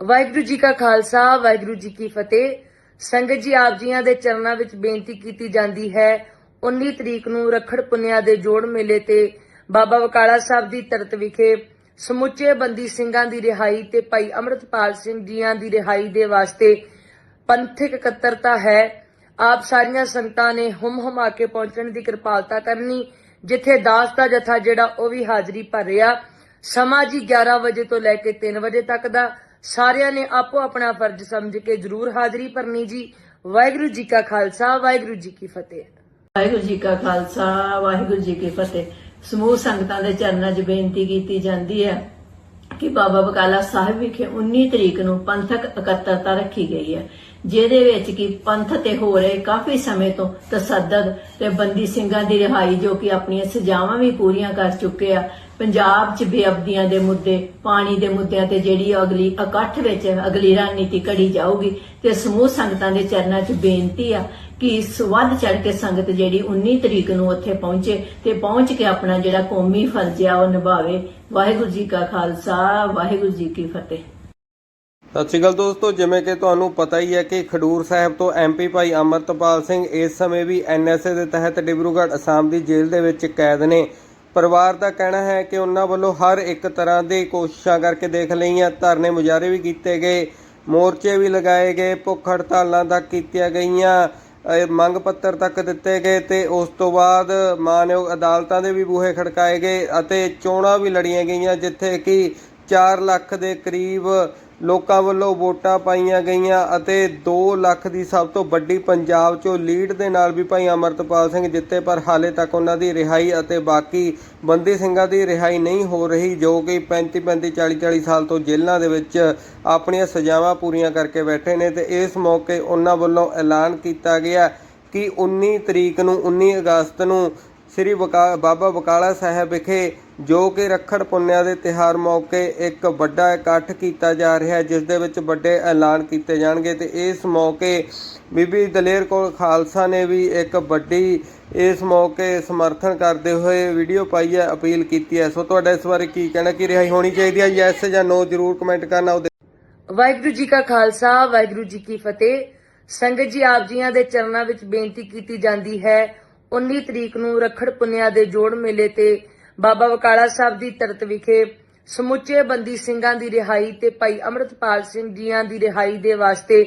ਵਾਹਿਗੁਰੂ ਜੀ ਕਾ ਖਾਲਸਾ, ਵਾਹਿਗੁਰੂ ਜੀ ਕੀ ਫਤਿਹ। ਸੰਗਤ ਜੀ, ਆਪ ਜੀਆਂ ਦੇ ਚਰਨਾਂ ਵਿੱਚ ਬੇਨਤੀ ਕੀਤੀ ਜਾਂਦੀ ਹੈ 19 ਤਰੀਕ ਨੂੰ ਰਖੜ ਪੁੰਨਿਆ ਦੇ ਜੋੜ ਮੇਲੇ ਤੇ ਬਾਬਾ ਬਕਾਲਾ ਸਾਹਿਬ ਦੀ ਤਰਤ ਵਿਖੇ ਸਮੁੱਚੇ ਬੰਦੀ ਸਿੰਘਾਂ ਦੀ ਰਿਹਾਈ ਤੇ ਭਾਈ ਅਮਰਤਪਾਲ ਸਿੰਘ ਜੀਆਂ ਦੀ ਰਿਹਾਈ ਦੇ ਵਾਸਤੇ ਪੰਥਕ ਇਕੱਤਰਤਾ ਹੈ। ਆਪ ਸਾਰੀਆਂ ਸੰਗਤਾਂ ਨੇ ਹੁਮ ਹੁਮਾ ਕੇ ਪਹੁੰਚਣ ਦੀ ਕਿਰਪਾਲਤਾ ਕਰਨੀ, ਜਿੱਥੇ ਦਾਸ ਦਾ ਜਥਾ ਜਿਹੜਾ ਉਹ ਵੀ ਹਾਜ਼ਰੀ ਭਰ ਰਿਹਾ, ਸਮਾਂ ਜੀ 11 ਵਜੇ ਤੋਂ ਲੈ ਕੇ 3 ਵਜੇ ਤੱਕ ਦਾ ਸਾਰਿਆਂ ਨੇ ਆਪੋ ਆਪਣਾ ਫਰਜ਼ ਸਮਝ ਕੇ ਜ਼ਰੂਰ ਹਾਜ਼ਰੀ ਭਰਨੀ ਜੀ। ਵਾਹਿਗੁਰੂ ਜੀ ਕਾ ਖਾਲਸਾ, ਵਾਹਿਗੁਰੂ ਜੀ ਕੀ ਫਤਿਹ। ਵਾਹਿਗੁਰੂ ਜੀ ਕਾ ਖਾਲਸਾ, ਵਾਹਿਗੁਰੂ ਜੀ ਕੀ ਫਤਿਹ। ਸਮੂਹ ਸੰਗਤਾਂ ਦੇ ਚਰਨਾਂ 'ਚ ਬੇਨਤੀ ਕੀਤੀ ਜਾਂਦੀ ਹੈ ਕਿ ਬਾਬਾ ਬਕਾਲਾ ਸਾਹਿਬ ਵਿਖੇ 19 ਤਰੀਕ ਨੂੰ ਪੰਥਕ ਇਕੱਤਰਤਾ ਰੱਖੀ ਗਈ ਹੈ, ਜਿਹਦੇ ਵਿੱਚ ਕਿ ਪੰਥ ਤੇ ਹੋ ਰਹੇ ਕਾਫੀ ਸਮੇਂ ਤੋਂ ਤਸੱਦਦ ਤੇ ਬੰਦੀ ਸਿੰਘਾਂ ਦੀ ਰਿਹਾਈ ਜੋ ਕਿ ਆਪਣੀਆਂ ਸਜ਼ਾਵਾਂ ਵੀ ਪੂਰੀਆਂ ਕਰ ਚੁੱਕੇ ਆ ਪੰਜਾਬ 'ਚ ਬੇਅਬਦੀਆਂ ਦੇ ਮੁੱਦੇ, ਪਾਣੀ ਦੇ ਮੁੱਦਿਆਂ ਤੇ ਜਿਹੜੀ ਅਗਲੀ ਇਕੱਠ ਵਿੱਚ ਅਗਲੀ ਰਣਨੀਤੀ ਘੜੀ ਜਾਊਗੀ ਤੇ ਸਮੂਹ ਸੰਗਤਾਂ ਦੇ ਚਰਨਾਂ 'ਚ ਬੇਨਤੀ ਆ ਕਿ ਇਸ ਚੜ ਕੇ ਸੰਗਤ ਜਿਹੜੀ 19 ਤਰੀਕ ਨੂੰ ਉੱਥੇ ਪਹੁੰਚੇ ਤੇ ਪਹੁੰਚ ਕੇ ਆਪਣਾ ਜਿਹੜਾ ਕੌਮੀ ਫਰਜ਼ ਆ ਉਹ ਨਿਭਾਵੇ। ਵਾਹਿਗੁਰੂ ਜੀ ਕਾ ਖਾਲਸਾ, ਵਾਹਿਗੁਰੂ ਜੀ ਕੀ ਫਤਿਹ। ਸਤਿ ਸ਼੍ਰੀ ਅਕਾਲ ਦੋਸਤੋ, ਜਿਵੇਂ ਕਿ ਤੁਹਾਨੂੰ ਪਤਾ ਹੀ ਹੈ ਕਿ ਖਡੂਰ ਸਾਹਿਬ ਤੋਂ ਐਮਪੀ ਭਾਈ ਅਮਰਤਪਾਲ ਸਿੰਘ ਇਸ ਸਮੇਂ ਵੀ ਐਨਐਸਏ ਦੇ ਤਹਿਤ ਡਿਬਰੂਗੜ੍ਹ ਅਸਾਮ ਦੀ ਜੇਲ੍ਹ ਦੇ ਵਿੱਚ ਕੈਦ ਨੇ। ਪਰਿਵਾਰ ਦਾ ਕਹਿਣਾ ਹੈ ਕਿ ਉਹਨਾਂ ਵੱਲੋਂ ਹਰ ਇੱਕ ਤਰ੍ਹਾਂ ਦੀ ਕੋਸ਼ਿਸ਼ਾਂ ਕਰਕੇ ਦੇਖ ਲਈਆਂ, ਧਰਨੇ ਮੁਜ਼ਾਹਰੇ ਵੀ ਕੀਤੇ ਗਏ, ਮੋਰਚੇ ਵੀ ਲਗਾਏ ਗਏ, ਭੁੱਖ ਹੜਤਾਲਾਂ ਤੱਕ ਕੀਤੀਆਂ ਗਈਆਂ ਮੰਗ ਪੱਤਰ ਤੱਕ ਦਿੱਤੇ ਗਏ ਤੇ ਉਸ ਤੋਂ ਬਾਅਦ ਮਾਨਯੋਗ ਅਦਾਲਤਾਂ ਦੇ ਵੀ ਬੂਹੇ ਖੜਕਾਏ ਗਏ ਅਤੇ ਚੋਣਾਂ ਵੀ ਲੜੀਆਂ ਗਈਆਂ, ਜਿੱਥੇ ਕਿ 4 ਲੱਖ ਦੇ ਕਰੀਬ ਲੋਕਾਂ ਵੱਲੋਂ ਵੋਟਾਂ ਪਾਈਆਂ ਗਈਆਂ ਅਤੇ 2 ਲੱਖ ਦੀ ਸਭ ਤੋਂ ਵੱਡੀ ਪੰਜਾਬ 'ਚੋਂ ਲੀਡ ਦੇ ਨਾਲ ਵੀ ਭਾਈ ਅਮਰਤਪਾਲ ਸਿੰਘ ਜਿੱਤੇ, ਪਰ ਹਾਲੇ ਤੱਕ ਉਹਨਾਂ ਦੀ ਰਿਹਾਈ ਅਤੇ ਬਾਕੀ ਬੰਦੀ ਸਿੰਘਾਂ ਦੀ ਰਿਹਾਈ ਨਹੀਂ ਹੋ ਰਹੀ, ਜੋ ਕਿ 35 35 40 40 ਸਾਲ ਤੋਂ ਜੇਲ੍ਹਾਂ ਦੇ ਵਿੱਚ ਆਪਣੀਆਂ ਸਜ਼ਾਵਾਂ ਪੂਰੀਆਂ ਕਰਕੇ ਬੈਠੇ ਨੇ ਤੇ ਇਸ ਮੌਕੇ ਉਹਨਾਂ ਵੱਲੋਂ ਐਲਾਨ ਕੀਤਾ ਗਿਆ ਕਿ 19 ਤਰੀਕ ਨੂੰ 19 ਅਗਸਤ ਨੂੰ ਸ੍ਰੀ ਬਕਾ- ਬਾਬਾ ਬਕਾਲਾ ਸਾਹਿਬ ਵਿਖੇ ਜੋ ਕਿ ਰੱਖੜ ਪੁੰਨਿਆ ਦੇ ਤਿਹਾਰ ਮੌਕੇ ਇੱਕ ਵੱਡਾ ਇਕੱਠ ਕੀਤਾ ਜਾ ਰਿਹਾ ਹੈ, ਜਿਸ ਦੇ ਵਿੱਚ ਵੱਡੇ ਐਲਾਨ ਕੀਤੇ ਜਾਣਗੇ ਤੇ ਇਸ ਮੌਕੇ ਬੀਬੀ ਦਲੇਰ ਕੋਲ ਖਾਲਸਾ ਨੇ ਵੀ ਇੱਕ ਵੱਡੀ ਇਸ ਮੌਕੇ ਸਮਰਥਨ ਕਰਦੇ ਹੋਏ ਵੀਡੀਓ ਪਾਈ ਹੈ, ਅਪੀਲ ਕੀਤੀ ਹੈ। ਸੋ ਤੁਹਾਡਾ ਇਸ ਬਾਰੇ ਕੀ ਕਹਿਣਾ, ਕਿ ਰਿਹਾਈ ਹੋਣੀ ਚਾਹੀਦੀ ਹੈ? ਯੈਸ ਜਾਂ ਨੋ ਜਰੂਰ ਕਮੈਂਟ ਕਰਨਾ ਵਾਹਿਗੁਰੂ ਜੀ ਕਾ ਖਾਲਸਾ, ਵਾਹਿਗੁਰੂ ਜੀ ਕੀ ਫਤਿਹ। ਸੰਗਤ ਜੀ, ਆਪ ਜੀਆਂ ਦੇ ਚਰਨਾਂ ਵਿੱਚ ਬੇਨਤੀ ਕੀਤੀ ਜਾਂਦੀ ਹੈ 19 ਤਰੀਕ ਨੂੰ ਰਖੜ ਪੁੰਨਿਆ ਦੇ ਜੋੜ ਮੇਲੇ ਤੇ ਬਾਬਾ ਬਕਾਲਾ ਸਾਹਿਬ ਦੀ ਤਰਤ ਵਿਖੇ ਸਮੁੱਚੇ ਬੰਦੀ ਸਿੰਘਾਂ ਦੀ ਰਿਹਾਈ ਤੇ ਭਾਈ ਅਮਰਤਪਾਲ ਸਿੰਘ ਜੀਆਂ ਦੀ ਰਿਹਾਈ ਦੇ ਵਾਸਤੇ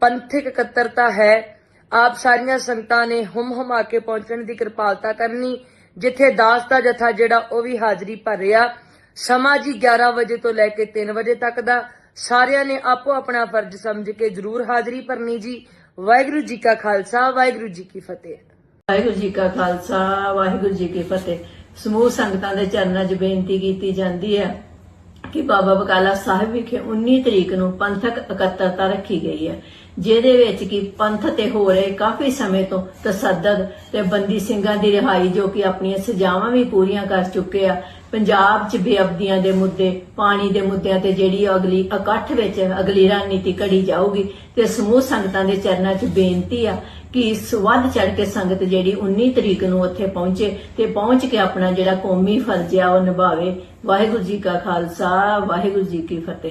ਪੰਥਕ ਇਕੱਤਰਤਾ ਹੈ। ਆਪ ਸਾਰੀਆਂ ਸੰਗਤਾਂ ਨੇ ਹੁਮ ਹੁਮਾ ਕੇ ਪਹੁੰਚਣ ਦੀ ਕਿਰਪਾਲਤਾ ਕਰਨੀ, ਜਿੱਥੇ ਦਾਸ ਦਾ ਜਥਾ ਜਿਹੜਾ ਉਹ ਵੀ ਹਾਜ਼ਰੀ ਭਰ ਰਿਹਾ, ਸਮਾਂ ਜੀ 11 ਵਜੇ ਤੋਂ ਲੈ ਕੇ 3 ਵਜੇ ਤੱਕ ਦਾ। ਸਾਰਿਆਂ ਨੇ ਆਪੋ ਆਪਣਾ ਫਰਜ਼ ਸਮਝ ਕੇ ਜ਼ਰੂਰ ਹਾਜ਼ਰੀ ਭਰਨੀ ਜੀ। ਵਾਹਿਗੁਰੂ ਜੀ ਕਾ ਖਾਲਸਾ, ਵਾਹਿਗੁਰੂ ਜੀ ਕੀ ਫਤਿਹ। ਵਾਹਿਗੁਰੂ ਜੀ ਕਾ ਖਾਲਸਾ, ਵਾਹਿਗੁਰੂ ਜੀ ਕੀ ਫਤਿਹ। ਸਮੂਹ ਸੰਗਤਾਂ ਦੇ ਚਰਨਾਂ 'ਚ ਬੇਨਤੀ ਕੀਤੀ ਜਾਂਦੀ ਹੈ ਕਿ ਬਾਬਾ ਬਕਾਲਾ ਸਾਹਿਬ ਵਿਖੇ 19 ਤਰੀਕ ਨੂੰ ਪੰਥਕ ਇਕੱਤਰਤਾ ਰੱਖੀ ਗਈ ਹੈ, ਜਿਹਦੇ ਵਿੱਚ ਕਿ ਪੰਥ ਤੇ ਹੋ ਰਹੇ ਕਾਫੀ ਸਮੇਂ ਤੋਂ ਤਸੱਦਦ ਤੇ ਬੰਦੀ ਸਿੰਘਾਂ ਦੀ ਰਿਹਾਈ ਜੋ ਕਿ ਆਪਣੀਆਂ ਸਜ਼ਾਵਾਂ ਵੀ ਪੂਰੀਆਂ ਕਰ ਚੁੱਕੇ ਆ ਪੰਜਾਬ 'ਚ ਬੇਅਬਦੀਆਂ ਦੇ ਮੁੱਦੇ, ਪਾਣੀ ਦੇ ਮੁੱਦਿਆਂ ਤੇ ਜਿਹੜੀ ਅਗਲੀ ਇਕੱਠ ਵਿੱਚ ਅਗਲੀ ਰਣਨੀਤੀ ਘੜੀ ਜਾਊਗੀ ਤੇ ਸਮੂਹ ਸੰਗਤਾਂ ਦੇ ਚਰਨਾਂ 'ਚ ਬੇਨਤੀ ਆ ਕਿ ਇਸ ਵੱਧ ਚੜ ਕੇ ਸੰਗਤ ਜਿਹੜੀ 19 ਤਰੀਕ ਨੂੰ ਉੱਥੇ ਪਹੁੰਚੇ ਤੇ ਪਹੁੰਚ ਕੇ ਆਪਣਾ ਜਿਹੜਾ ਕੌਮੀ ਫਰਜ਼ ਆ ਉਹ ਨਿਭਾਵੇ। ਵਾਹਿਗੁਰੂ ਜੀ ਕਾ ਖਾਲਸਾ, ਵਾਹਿਗੁਰੂ ਜੀ ਕੀ ਫਤਿਹ।